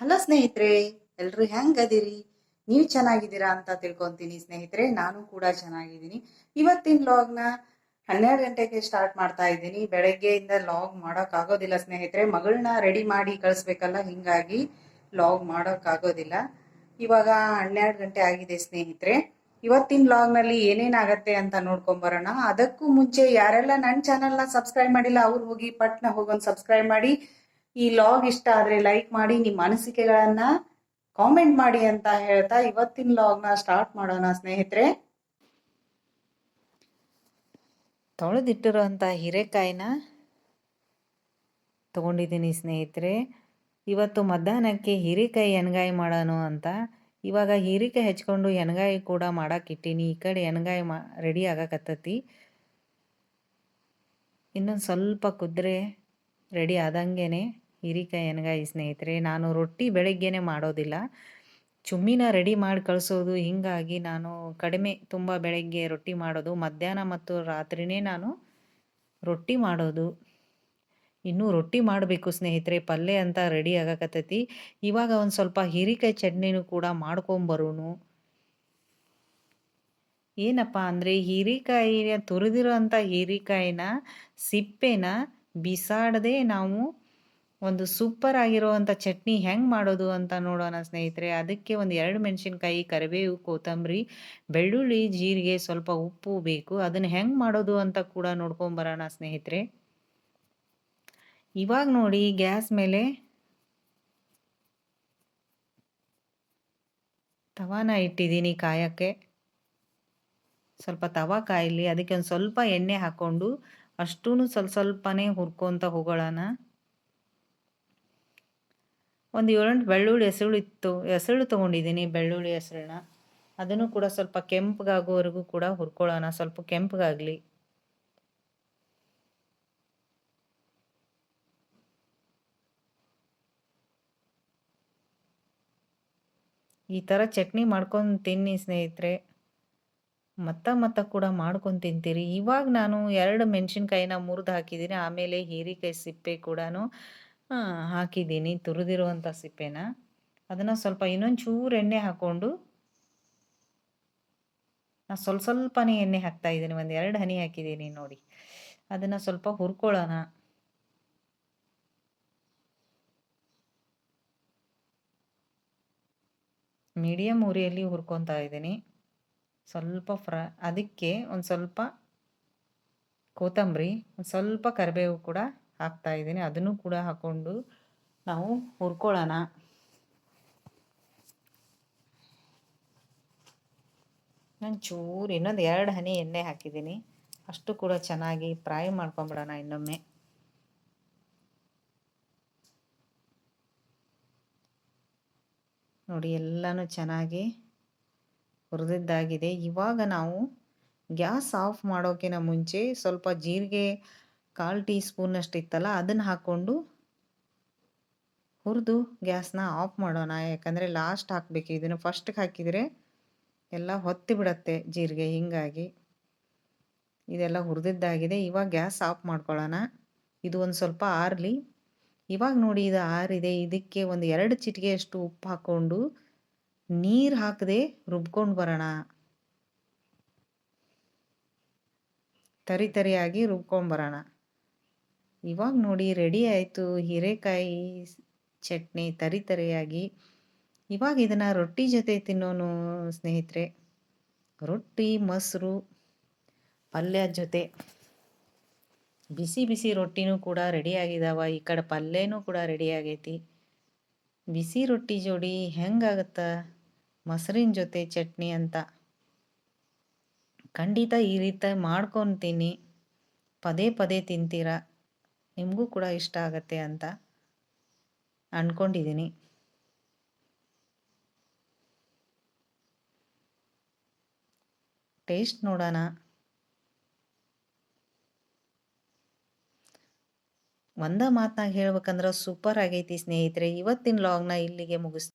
Hello ಸ್ನೇಹಿತರೆ ಎಲ್ಲರೂ ಹೆಂಗದಿರಿ? ನೀವು ಚೆನ್ನಾಗಿದ್ದೀರಾ ಅಂತ ತಿಳ್ಕೊಂತೀನಿ ಸ್ನೇಹಿತರೆ, ನಾನು ಕೂಡ ಚೆನ್ನಾಗಿದ್ದೀನಿ. ಇವತ್ತಿನ ಲಾಗ್ನ ಹನ್ನೆರಡು ಗಂಟೆಗೆ ಸ್ಟಾರ್ಟ್ ಮಾಡ್ತಾ ಇದ್ದೀನಿ. ಬೆಳಗ್ಗೆಯಿಂದ ಲಾಗ್ ಮಾಡೋಕ್ ಆಗೋದಿಲ್ಲ ಸ್ನೇಹಿತರೆ, ಮಗಳನ್ನ ರೆಡಿ ಮಾಡಿ ಕಳಿಸ್ಬೇಕಲ್ಲ, ಹಿಂಗಾಗಿ ಲಾಗ್ ಮಾಡೋಕ್ ಆಗೋದಿಲ್ಲ ಇವಾಗ ಹನ್ನೆರಡು ಗಂಟೆ ಆಗಿದೆ ಸ್ನೇಹಿತರೆ. ಇವತ್ತಿನ ಲಾಗ್ನಲ್ಲಿ ಏನೇನಾಗತ್ತೆ ಅಂತ ನೋಡ್ಕೊಂಬರೋಣ. ಅದಕ್ಕೂ ಮುಂಚೆ ಯಾರೆಲ್ಲ ನನ್ನ ನ ಸಬ್ಸ್ಕ್ರೈಬ್ ಮಾಡಿಲ್ಲ, ಅವ್ರು ಹೋಗಿ ಪಟ್ನ ಹೋಗೊಂದು ಸಬ್ಸ್ಕ್ರೈಬ್ ಮಾಡಿ. ಈ ಲಾಗ್ ಇಷ್ಟ ಆದರೆ ಲೈಕ್ ಮಾಡಿ ನಿಮ್ಮ ಅನಿಸಿಕೆಗಳನ್ನು ಕಾಮೆಂಟ್ ಮಾಡಿ ಅಂತ ಹೇಳ್ತಾ ಇವತ್ತಿನ ಲಾಗ್ನ ಸ್ಟಾರ್ಟ್ ಮಾಡೋಣ ಸ್ನೇಹಿತರೆ. ತೊಳೆದಿಟ್ಟಿರೋಂಥ ಹೀರೆಕಾಯಿನ ತೊಗೊಂಡಿದ್ದೀನಿ ಸ್ನೇಹಿತರೆ. ಇವತ್ತು ಮಧ್ಯಾಹ್ನಕ್ಕೆ ಹೀರೆಕಾಯಿ ಎಣ್ಗಾಯಿ ಮಾಡೋಣ ಅಂತ. ಇವಾಗ ಹೀರೆಕಾಯಿ ಹೆಚ್ಕೊಂಡು ಎಣ್ಗಾಯಿ ಕೂಡ ಮಾಡಾಕಿಟ್ಟೀನಿ ಈ ಕಡೆ ಎಣ್ಗಾಯಿ ಮಾ ರೆಡಿ ಆಗಕತ್ತತಿ. ಇನ್ನೊಂದು ಸ್ವಲ್ಪ ಕುದ್ರೆ ರೆಡಿ ಆದಂಗೆ ಹೀರೆಕಾಯಿ ಸ್ನೇಹಿತರೆ, ನಾನು ರೊಟ್ಟಿ ಬೆಳಗ್ಗೆನೆ ಮಾಡೋದಿಲ್ಲ. ಚುಮ್ಮಿನ ರೆಡಿ ಮಾಡಿ ಕಳಿಸೋದು, ಹೀಗಾಗಿ ನಾನು ಕಡಿಮೆ ತುಂಬ ಬೆಳಗ್ಗೆ ರೊಟ್ಟಿ ಮಾಡೋದು, ಮಧ್ಯಾಹ್ನ ಮತ್ತು ರಾತ್ರಿನೇ ನಾನು ರೊಟ್ಟಿ ಮಾಡೋದು. ಇನ್ನೂ ರೊಟ್ಟಿ ಮಾಡಬೇಕು ಸ್ನೇಹಿತರೆ, ಪಲ್ಯ ಅಂತ ರೆಡಿ ಆಗಕತ್ತೈತಿ. ಇವಾಗ ಒಂದು ಸ್ವಲ್ಪ ಹೀರಿಕಾಯಿ ಚಟ್ನಿನೂ ಕೂಡ ಮಾಡ್ಕೊಂಬರೋನು ಏನಪ್ಪ ಅಂದರೆ ಹೀರಿಕಾಯಿಯ ತುರಿದಿರೋ ಅಂಥ ಹೀರಿಕಾಯಿನ ಸಿಪ್ಪೆನ ಬಿಸಾಡದೆ ನಾವು ಒಂದು ಸೂಪರ್ ಆಗಿರುವಂಥ ಚಟ್ನಿ ಹೆಂಗೆ ಮಾಡೋದು ಅಂತ ನೋಡೋಣ ಸ್ನೇಹಿತರೆ. ಅದಕ್ಕೆ ಒಂದು ಎರಡು ಮೆಣಸಿನ್ಕಾಯಿ, ಕರಿಬೇವು, ಕೊತ್ತಂಬರಿ, ಬೆಳ್ಳುಳ್ಳಿ, ಜೀರಿಗೆ, ಸ್ವಲ್ಪ ಉಪ್ಪು ಬೇಕು. ಅದನ್ನು ಹೆಂಗೆ ಮಾಡೋದು ಅಂತ ಕೂಡ ನೋಡ್ಕೊಂಬರೋಣ ಸ್ನೇಹಿತರೆ. ಇವಾಗ ನೋಡಿ ಗ್ಯಾಸ್ ಮೇಲೆ ತವಾನ ಇಟ್ಟಿದ್ದೀನಿ ಕಾಯಕ್ಕೆ. ಸ್ವಲ್ಪ ತವಾ ಕಾಯಲಿ. ಅದಕ್ಕೆ ಒಂದು ಸ್ವಲ್ಪ ಎಣ್ಣೆ ಹಾಕ್ಕೊಂಡು ಅಷ್ಟೂ ಸ್ವಲ್ಪ ಸ್ವಲ್ಪನೇ ಹುರ್ಕೊತ ಹೋಗೋಣ. ಒಂದು ಏಳೆಂಟು ಬೆಳ್ಳುಳ್ಳಿ ಹೆಸರುಳು ಇತ್ತು ಹೆಸರುಳು ತೊಗೊಂಡಿದ್ದೀನಿ ಬೆಳ್ಳುಳ್ಳಿ ಹೆಸರನ್ನ. ಅದನ್ನು ಕೂಡ ಸ್ವಲ್ಪ ಕೆಂಪಗಾಗೋವರೆಗೂ ಕೂಡ ಹುರ್ಕೊಳ್ಳೋಣ, ಸ್ವಲ್ಪ ಕೆಂಪಗಾಗಲಿ. ಈ ಥರ ಚಟ್ನಿ ಮಾಡ್ಕೊಂಡು ತಿನ್ನಿ ಸ್ನೇಹಿತರೆ. ಮತ್ತ ಮತ್ತ ಕೂಡ ಮಾಡ್ಕೊಂಡು ತಿಂತೀರಿ. ಇವಾಗ ನಾನು ಎರಡು ಮೆಣಸಿನ್ಕಾಯಿನ ಮುರಿದು ಹಾಕಿದ್ದೀನಿ, ಆಮೇಲೆ ಹೀರೆಕಾಯಿ ಸಿಪ್ಪೆ ಕೂಡ ಹಾಕಿದ್ದೀನಿ. ತುರಿದಿರುವಂಥ ಸಿಪ್ಪೆನ. ಅದನ್ನು ಸ್ವಲ್ಪ ಇನ್ನೊಂದು ಚೂರು ಎಣ್ಣೆ ಹಾಕ್ಕೊಂಡು ನಾನು ಸ್ವಲ್ಪ ಸ್ವಲ್ಪನೇ ಎಣ್ಣೆ ಹಾಕ್ತಾ ಇದ್ದೀನಿ. ಒಂದು ಎರಡು ಹನಿ ಹಾಕಿದ್ದೀನಿ ನೋಡಿ. ಅದನ್ನು ಸ್ವಲ್ಪ ಹುರ್ಕೊಳ್ಳೋಣ. ಮೀಡಿಯಮ್ ಉರಿಯಲ್ಲಿ ಹುರ್ಕೊತಾ ಇದ್ದೀನಿ. ಸ್ವಲ್ಪ ಫ್ರ, ಅದಕ್ಕೆ ಒಂದು ಸ್ವಲ್ಪ ಕೊತ್ತಂಬರಿ, ಒಂದು ಸ್ವಲ್ಪ ಕರಿಬೇವು ಕೂಡ ಹಾಕ್ತಾ ಇದ್ದೀನಿ. ಅದನ್ನು ಕೂಡ ಹಾಕ್ಕೊಂಡು ನಾವು ಹುರ್ಕೊಳ್ಳೋಣ. ನಾನು ಚೂರು ಇನ್ನೊಂದು ಎರಡು ಹನಿ ಎಣ್ಣೆ ಹಾಕಿದ್ದೀನಿ. ಅಷ್ಟು ಕೂಡ ಚೆನ್ನಾಗಿ ಫ್ರೈ ಮಾಡ್ಕೊಂಬಿಡೋಣ ಇನ್ನೊಮ್ಮೆ. ನೋಡಿ, ಎಲ್ಲನೂ ಚೆನ್ನಾಗಿ ಹುರಿದಿದ್ದಾಗಿದೆ. ಇವಾಗ ನಾವು ಗ್ಯಾಸ್ ಆಫ್ ಮಾಡೋಕ್ಕಿಂತ ಮುಂಚೆ ಸ್ವಲ್ಪ ಜೀರಿಗೆ ಕಾಲು ಟೀ ಸ್ಪೂನಷ್ಟು ಇತ್ತಲ್ಲ, ಅದನ್ನು ಹಾಕ್ಕೊಂಡು ಹುರಿದು ಗ್ಯಾಸ್ನ ಆಫ್ ಮಾಡೋಣ. ಯಾಕಂದರೆ ಲಾಸ್ಟ್ ಹಾಕಬೇಕು. ಇದನ್ನು ಫಸ್ಟ್ಗೆ ಹಾಕಿದರೆ ಎಲ್ಲ ಹೊತ್ತಿ ಬಿಡತ್ತೆ ಜೀರಿಗೆ, ಹಿಂಗಾಗಿ. ಇದೆಲ್ಲ ಹುರಿದಿದ್ದಾಗಿದೆ. ಇವಾಗ ಗ್ಯಾಸ್ ಆಫ್ ಮಾಡ್ಕೊಳ್ಳೋಣ. ಇದು ಒಂದು ಸ್ವಲ್ಪ ಆರಲಿ. ಇವಾಗ ನೋಡಿ ಇದು ಆರಿದೆ. ಇದಕ್ಕೆ ಒಂದು ಎರಡು ಚಿಟಿಕೆಯಷ್ಟು ಉಪ್ಪು ಹಾಕ್ಕೊಂಡು ನೀರು ಹಾಕದೆ ರುಬ್ಕೊಂಡು ಬರೋಣ. ತರಿ ತರಿಯಾಗಿ ರುಬ್ಕೊಂಬರೋಣ ಇವಾಗ ನೋಡಿ ರೆಡಿ ಆಯಿತು. ಹೀರೆಕಾಯಿ ಚಟ್ನಿ ತರಿ ತರಿಯಾಗಿ. ಇವಾಗ ಇದನ್ನು ರೊಟ್ಟಿ ಜೊತೆ ತಿನ್ನೋನು ಸ್ನೇಹಿತರೆ. ರೊಟ್ಟಿ, ಮೊಸರು, ಪಲ್ಯ ಜೊತೆ. ಬಿಸಿ ಬಿಸಿ ರೊಟ್ಟಿನೂ ಕೂಡ ರೆಡಿ ಆಗಿದಾವ. ಈ ಕಡೆ ಪಲ್ಯನೂ ಕೂಡ ರೆಡಿ ಆಗೈತಿ. ಬಿಸಿ ರೊಟ್ಟಿ ಜೋಡಿ ಹೆಂಗಾಗತ್ತ? ಮೊಸರಿನ ಜೊತೆ ಚಟ್ನಿ ಅಂತ. ಖಂಡಿತ ಈ ರೀತಿ ಮಾಡ್ಕೊತೀನಿ. ಪದೇ ಪದೇ ತಿಂತೀರಾ? ನಿಮಗೂ ಕೂಡ ಇಷ್ಟ ಆಗತ್ತೆ ಅಂತ ಅಂದ್ಕೊಂಡಿದ್ದೀನಿ ಟೇಸ್ಟ್ ನೋಡೋಣ. ಒಂದ ಮಾತನಾಗ ಹೇಳ್ಬೇಕಂದ್ರೆ ಸೂಪರ್ ಆಗೈತಿ ಸ್ನೇಹಿತರೆ. ಇವತ್ತಿನ ಲಾಗ್ನ ಇಲ್ಲಿಗೆ ಮುಗಿಸ್